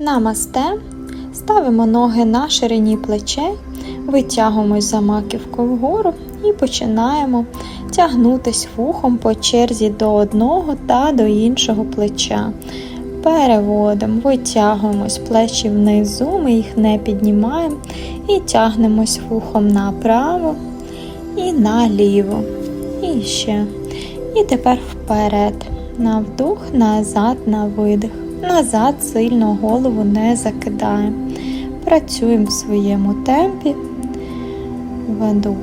Намасте. Ставимо ноги на ширині плечей, витягуємось за маківкою вгору і починаємо тягнутись вухом по черзі до одного та до іншого плеча. Переводимо, витягуємось плечі внизу, ми їх не піднімаємо і тягнемось вухом направо і наліво. І ще. І тепер вперед. На вдох, назад, на видих. Назад сильно голову не закидаємо. Працюємо в своєму темпі. Вдох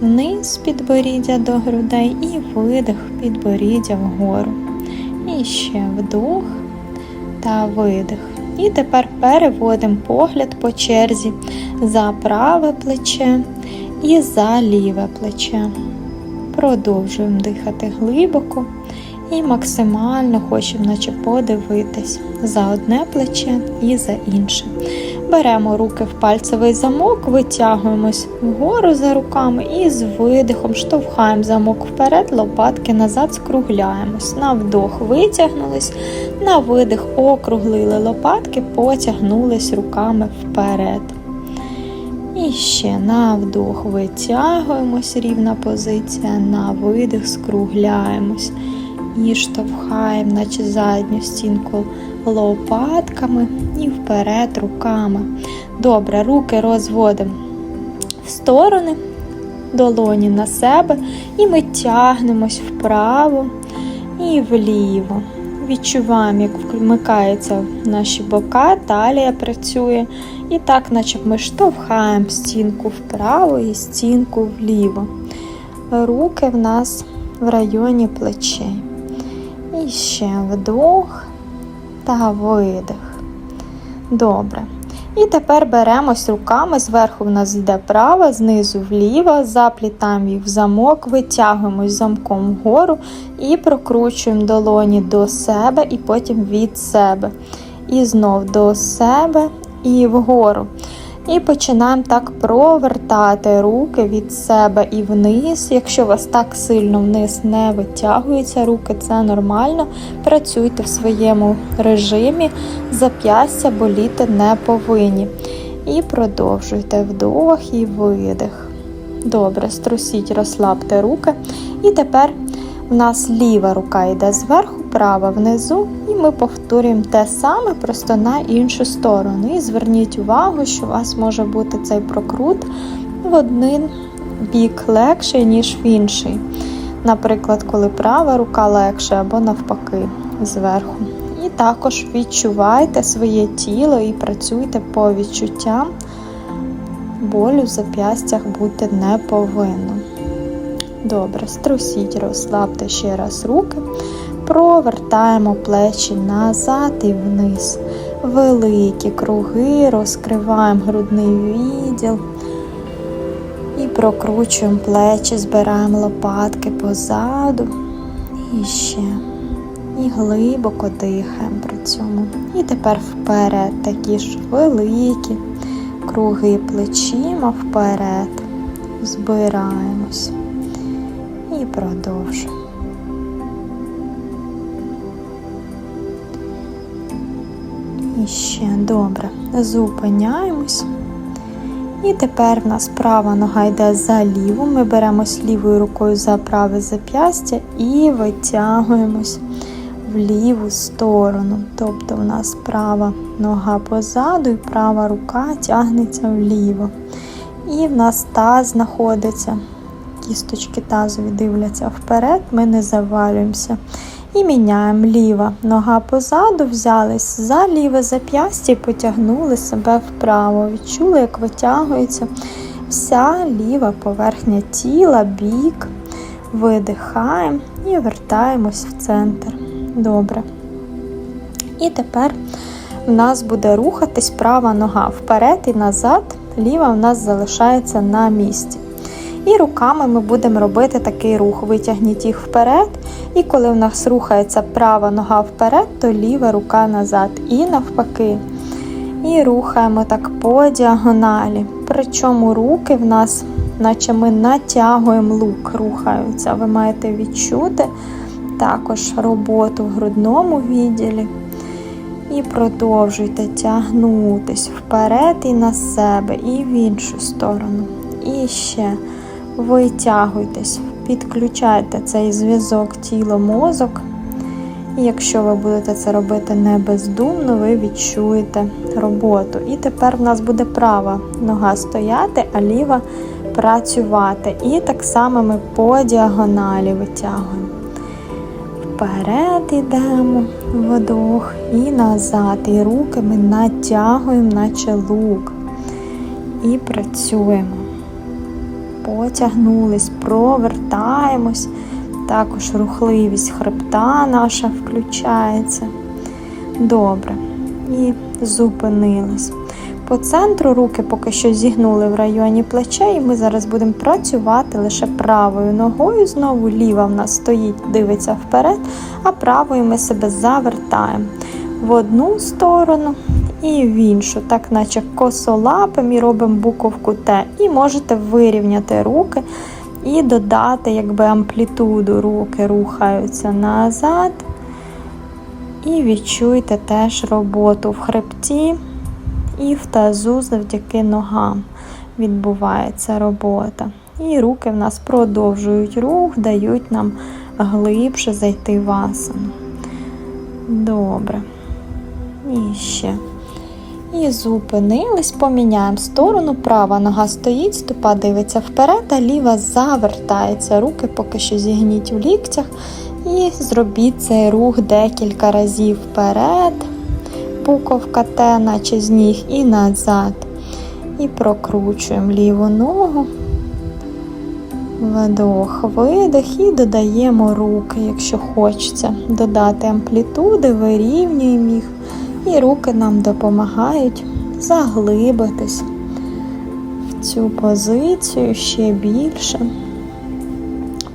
вниз підборіддя до грудей і видих підборіддя вгору. І ще вдох та видих. І тепер переводимо погляд по черзі за праве плече і за ліве плече. Продовжуємо дихати глибоко і максимально хочемо наче подивитись за одне плече і за інше. Беремо руки в пальцевий замок, витягуємось вгору за руками і з видихом штовхаємо замок вперед, лопатки назад, скругляємось. На вдох витягнулись, на видих округлили лопатки, потягнулись руками вперед. І ще на вдох витягуємось, рівна позиція, на видих скругляємось і штовхаємо, наче задню стінку лопатками і вперед руками. Добре, руки розводимо в сторони, долоні на себе, і ми тягнемось вправо і вліво. Відчуваємо, як вмикаються наші бока, талія працює. І так, наче ми штовхаємо стінку вправо і стінку вліво. Руки в нас в районі плечей. І ще вдох та видих. Добре. І тепер беремось руками, зверху в нас йде права, знизу вліво, заплітаємо їх в замок, витягуємось замком вгору і прокручуємо долоні до себе і потім від себе. І знов до себе і вгору. І починаємо так провертати руки від себе і вниз. Якщо вас так сильно вниз не витягуються руки, це нормально. Працюйте в своєму режимі, зап'ястя боліти не повинні. І продовжуйте вдох і видих. Добре, струсіть, розслабте руки. І тепер у нас ліва рука йде зверху, права внизу, і ми повторюємо те саме, просто на іншу сторону. І зверніть увагу, що у вас може бути цей прокрут в один бік легший, ніж в інший. Наприклад, коли права рука легше або навпаки зверху. І також відчувайте своє тіло і працюйте по відчуттям. Болю в зап'ястях бути не повинно. Добре, струсіть, розслабте ще раз руки, провертаємо плечі назад і вниз. Великі круги, розкриваємо грудний відділ і прокручуємо плечі, збираємо лопатки позаду. І ще. І глибоко дихаємо при цьому. І тепер вперед такі ж великі круги плечима вперед. Збираємось і продовжуємо. І ще добре. Зупиняємось. І тепер в нас права нога йде за ліву. Ми беремось лівою рукою за праве зап'ястя і витягуємось в ліву сторону. Тобто в нас права нога позаду і права рука тягнеться вліво. І в нас таз знаходиться кісточки тазові дивляться вперед, ми не завалюємося. І міняємо ліва нога позаду, взялись за ліве зап'ястя і потягнули себе вправо. Відчули, як витягується вся ліва поверхня тіла, бік. Видихаємо і вертаємось в центр. Добре. І тепер в нас буде рухатись права нога вперед і назад, ліва в нас залишається на місці. І руками ми будемо робити такий рух. Витягніть їх вперед. І коли в нас рухається права нога вперед, то ліва рука назад. І навпаки. І рухаємо так по діагоналі. Причому руки в нас, наче ми натягуємо лук, рухаються. Ви маєте відчути також роботу в грудному відділі. І продовжуйте тягнутись вперед і на себе, і в іншу сторону. І ще витягуйтесь, підключайте цей зв'язок тіло-мозок. І якщо ви будете це робити не бездумно, ви відчуєте роботу. І тепер в нас буде права нога стояти, а ліва працювати. І так само ми по діагоналі витягуємо. Вперед йдемо, вдох і назад. І руки ми натягуємо, наче лук. І працюємо. Потягнулись, провертаємось. Також рухливість хребта наша включається. Добре. І зупинились. По центру руки поки що зігнули в районі плечей, і ми зараз будемо працювати лише правою ногою. Знову ліва в нас стоїть, дивиться вперед, а правою ми себе завертаємо в одну сторону і в іншу, так наче косолапим і робимо буковку Т. І можете вирівняти руки і додати якби амплітуду. Руки рухаються назад. І відчуйте теж роботу в хребті і в тазу завдяки ногам відбувається робота. І руки в нас продовжують рух, дають нам глибше зайти в асану. Добре. І ще. І зупинились, поміняємо сторону. Права нога стоїть, стопа дивиться вперед, а ліва завертається. Руки поки що зігніть в ліктях. І зробіть цей рух декілька разів вперед, буковка Т, наче з ніг, і назад. І прокручуємо ліву ногу. Вдох, видих і додаємо руки, якщо хочеться додати амплітуди, вирівнюємо їх. І руки нам допомагають заглибитись в цю позицію ще більше.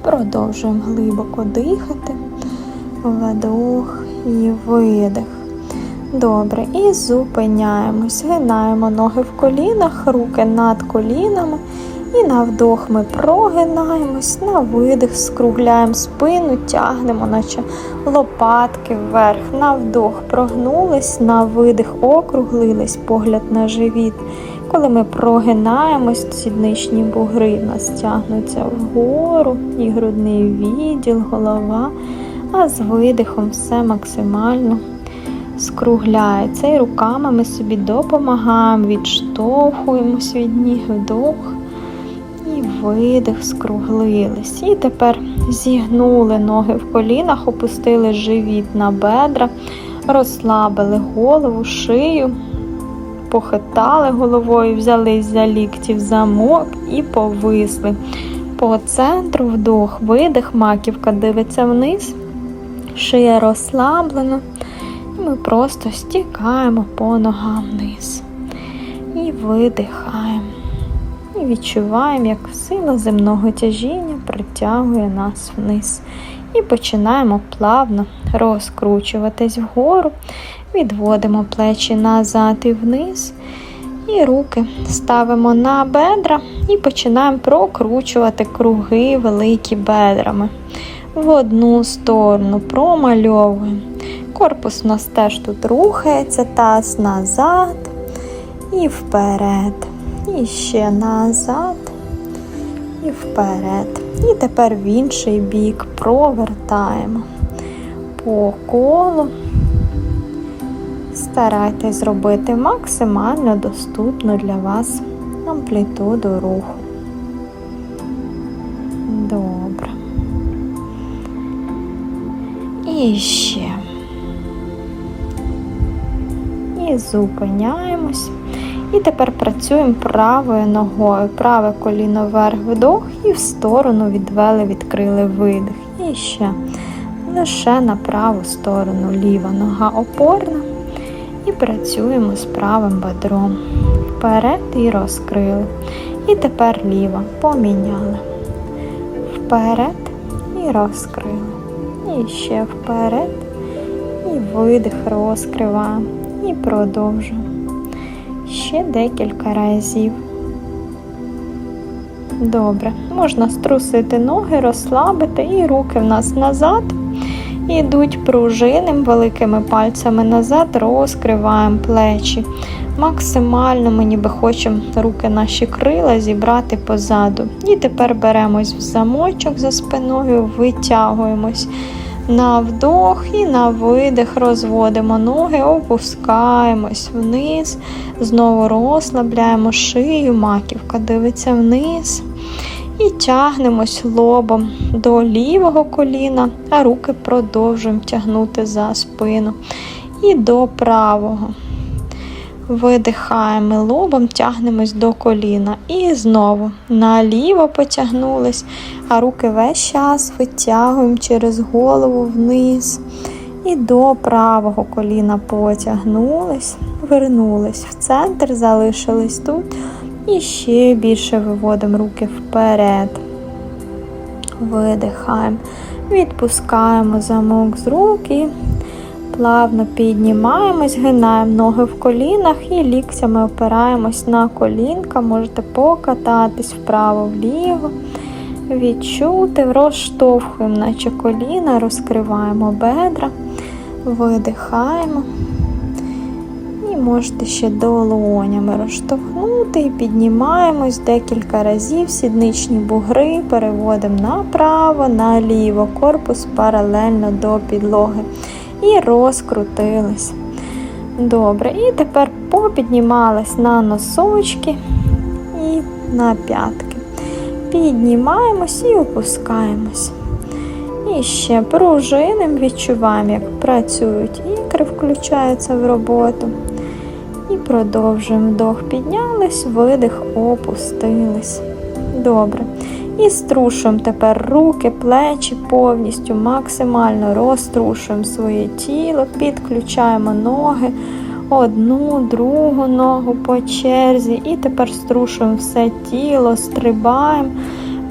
Продовжуємо глибоко дихати, вдох і видих. Добре, і зупиняємось, гинаємо ноги в колінах, руки над колінами. І на вдох ми прогинаємось, на видих скругляємо спину, тягнемо, наче лопатки вверх. На вдох прогнулись, на видих округлились, погляд на живіт. Коли ми прогинаємось, сідничні бугри в нас тягнуться вгору, і грудний відділ, голова, а з видихом все максимально скругляється. І руками ми собі допомагаємо, відштовхуємось від ніг вдох. І видих, скруглились. І тепер зігнули ноги в колінах, опустили живіт на бедра, розслабили голову, шию, похитали головою, взялись за лікті в замок і повисли. По центру вдох, видих, маківка дивиться вниз, шия розслаблена. І ми просто стікаємо по ногам вниз. І видихаємо. І відчуваємо, як сила земного тяжіння притягує нас вниз. І починаємо плавно розкручуватись вгору, відводимо плечі назад і вниз. І руки ставимо на бедра і починаємо прокручувати круги великі бедрами. В одну сторону промальовуємо. Корпус у нас теж тут рухається, таз назад і вперед. І ще назад і вперед. І тепер в інший бік провертаємо по колу. Старайтесь зробити максимально доступну для вас амплітуду руху. Добре. І ще. І зупиняємось. І тепер працюємо правою ногою. Праве коліно вверх вдох і в сторону відвели, відкрили видих. І ще лише на праву сторону ліва нога опорна. І працюємо з правим бедром. Вперед і розкрили. І тепер ліва поміняли. Вперед і розкрили. І ще вперед. І видих розкриваємо. І продовжуємо ще декілька разів. Добре, можна струсити ноги, розслабити і руки в нас назад. Ідуть пружиним великими пальцями назад, розкриваємо плечі. Максимально ми ніби хочемо руки наші крила зібрати позаду. І тепер беремось в замочок за спиною, витягуємось на вдох і на видих розводимо ноги, опускаємось вниз, знову розслабляємо шию, маківка дивиться вниз. І тягнемось лобом до лівого коліна, а руки продовжуємо тягнути за спину. І до правого. Видихаємо лобом, тягнемось до коліна. І знову наліво потягнулись, а руки весь час витягуємо через голову вниз. І до правого коліна потягнулись, вернулись в центр, залишились тут. І ще більше виводимо руки вперед. Видихаємо, відпускаємо замок з рук і плавно піднімаємось, гинаємо ноги в колінах і ліктями опираємось на колінка. Можете покататись вправо-вліво, відчути, розштовхуємо, наче коліна, розкриваємо бедра, видихаємо. І можете ще долонями розштовхнути і піднімаємось декілька разів, сідничні бугри, переводимо направо, наліво, корпус паралельно до підлоги. І розкрутились. Добре. І тепер попіднімались на носочки і на п'ятки. Піднімаємось і опускаємось. І ще пружиним відчуваємо, як працюють ікри, включаються в роботу. І продовжуємо вдох, піднялись, видих, опустились. Добре. І струшуємо тепер руки, плечі повністю, максимально розтрушуємо своє тіло, підключаємо ноги, одну, другу ногу по черзі. І тепер струшуємо все тіло, стрибаємо.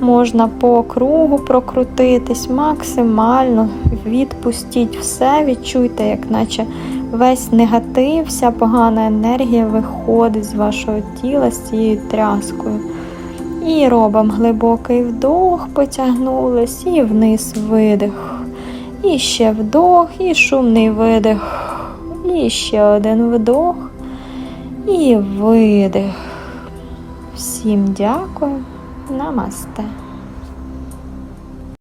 Можна по кругу прокрутитись, максимально відпустіть все, відчуйте, як наче весь негатив, вся погана енергія виходить з вашого тіла з цією тряскою. І робимо глибокий вдох, потягнулись, і вниз видих. І ще вдох, і шумний видих. І ще один вдох. І видих. Всім дякую. Намасте.